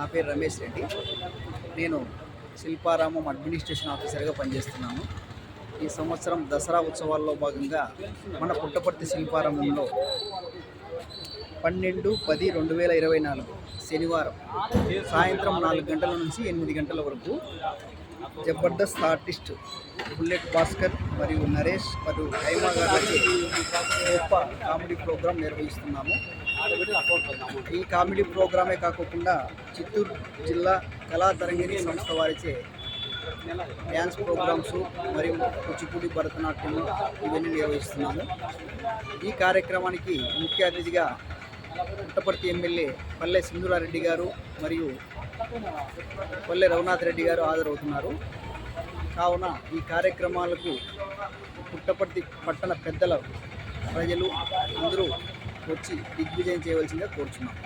నా పేరు రమేష్ రెడ్డి. నేను శిల్పారామం అడ్మినిస్ట్రేషన్ ఆఫీసర్గా పనిచేస్తున్నాను. ఈ సంవత్సరం దసరా ఉత్సవాల్లో భాగంగా మన పుట్టపర్తి శిల్పారామంలో పన్నెండు పది రెండు వేల ఇరవై నాలుగు శనివారం సాయంత్రం నాలుగు గంటల నుంచి ఎనిమిది గంటల వరకు జబర్దస్త్ ఆర్టిస్ట్ బుల్లెట్ భాస్కర్ మరియు నరేష్ మరియు హైమా గారికి గొప్ప కామెడీ ప్రోగ్రాం నిర్వహిస్తున్నాము. ఈ కామెడీ ప్రోగ్రామే కాకుండా చిత్తూరు జిల్లా కళాతరంగిణి సంస్థ వారిచే డ్యాన్స్ ప్రోగ్రామ్స్ మరియు కూచిపూడి భరతనాట్యం ఇవన్నీ నిర్వహిస్తున్నాము ఈ కార్యక్రమానికి ముఖ్య అతిథిగా పుట్టపర్తి ఎమ్మెల్యే పల్లె సింధురారెడ్డి గారు మరియు పల్లె రఘునాథ్ రెడ్డి గారు హాజరవుతున్నారు. కావున ఈ కార్యక్రమాలకు పుట్టపర్తి పట్టణ పెద్దల ప్రజలు అందరూ వచ్చి దిగ్విజయం చేయవలసిందిగా కోరుచున్నాం.